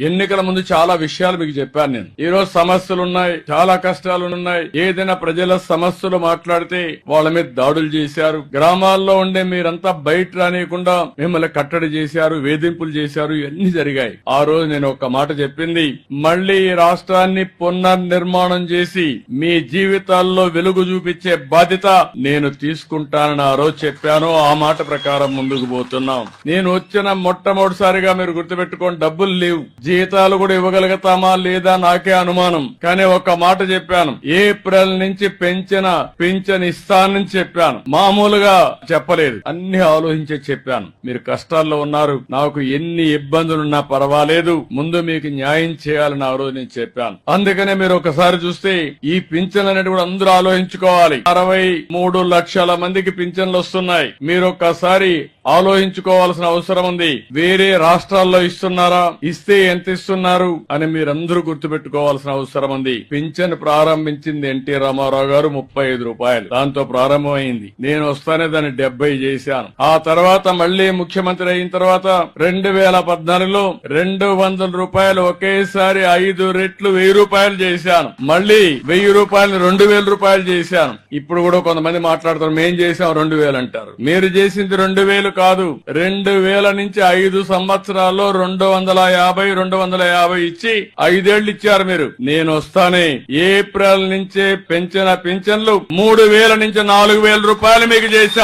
ఎన్నికల ముందు చాలా విషయాలు మీకు చెప్పాను నేను. ఈ రోజు సమస్యలు ఉన్నాయి చాలా కష్టాలు ఉన్నాయి ఏదైనా ప్రజల సమస్యలు మాట్లాడితే వాళ్ళ మీద దాడులు చేశారు. గ్రామాల్లో ఉండే మీరంతా బయట రానియకుండా మిమ్మల్ని కట్టడి చేశారు వేధింపులు చేశారు ఇవన్నీ జరిగాయి. ఆ రోజు నేను ఒక మాట చెప్పింది. మళ్ళీ రాష్ట్రాన్ని పునర్నిర్మాణం చేసి మీ జీవితాల్లో వెలుగు చూపించే బాధ్యత నేను తీసుకుంటానని ఆ రోజు చెప్పాను. ఆ మాట ప్రకారం ముందుకు పోతున్నాం. నేను వచ్చిన మొట్టమొదటిసారిగా మీరు గుర్తుపెట్టుకోండి డబ్బులు లేవు. జీతాలు కూడా ఇవ్వగలుగుతామా లేదా నాకే అనుమానం. కానీ ఒక మాట చెప్పాను. ఏప్రిల్ నుంచి పెంచిన పింఛన్ ఇస్తానని చెప్పాను. మామూలుగా చెప్పలేదు. అన్ని ఆలోచించే చెప్పాను. మీరు కష్టాల్లో ఉన్నారు. నాకు ఎన్ని ఇబ్బందులున్నా పర్వాలేదు. ముందు మీకు న్యాయం చేయాలని ఆ రోజు నేను చెప్పాను. అందుకనే మీరు ఒకసారి చూస్తే ఈ పింఛన్ అనేది కూడా అందరూ ఆలోచించుకోవాలి. అరవై మూడు లక్షల మందికి పింఛన్లు వస్తున్నాయి. మీరు ఒక్కసారి ఆలోచించుకోవాల్సిన అవసరం ఉంది. వేరే రాష్ట్రాల్లో ఇస్తున్నారా? ఇస్తే ఎంత ఇస్తున్నారు అని మీరందరూ గుర్తుపెట్టుకోవాల్సిన అవసరం ఉంది. పింఛన్ ప్రారంభించింది ఎన్టీ రామారావు గారు ముప్పై ఐదు రూపాయలు. దాంతో ప్రారంభమైంది. నేను వస్తానే దాన్ని డెబ్బై చేశాను. ఆ తర్వాత మళ్ళీ ముఖ్యమంత్రి అయిన తర్వాత రెండు వేల పద్నాలుగులో రెండు వందల రూపాయలు ఒకేసారి ఐదు రెట్లు వెయ్యి రూపాయలు చేశాను. మళ్ళీ వెయ్యి రూపాయలు రెండు వేల రూపాయలు చేశాను. ఇప్పుడు కూడా కొంతమంది మాట్లాడతారు మేం చేసాం రెండు వేలు అంటారు. మీరు చేసింది రెండు వేలు కాదు. రెండు వేల నుంచి ఐదు సంవత్సరాల్లో రెండు వందల యాభై రెండు వందల యాభై ఇచ్చి ఐదేళ్ళు ఇచ్చారు మీరు. నేను వస్తానే. ఏప్రిల్ నుంచే పెంచిన పింఛన్లు మూడు వేల నుంచి నాలుగు వేల రూపాయలు మీకు చేశాం.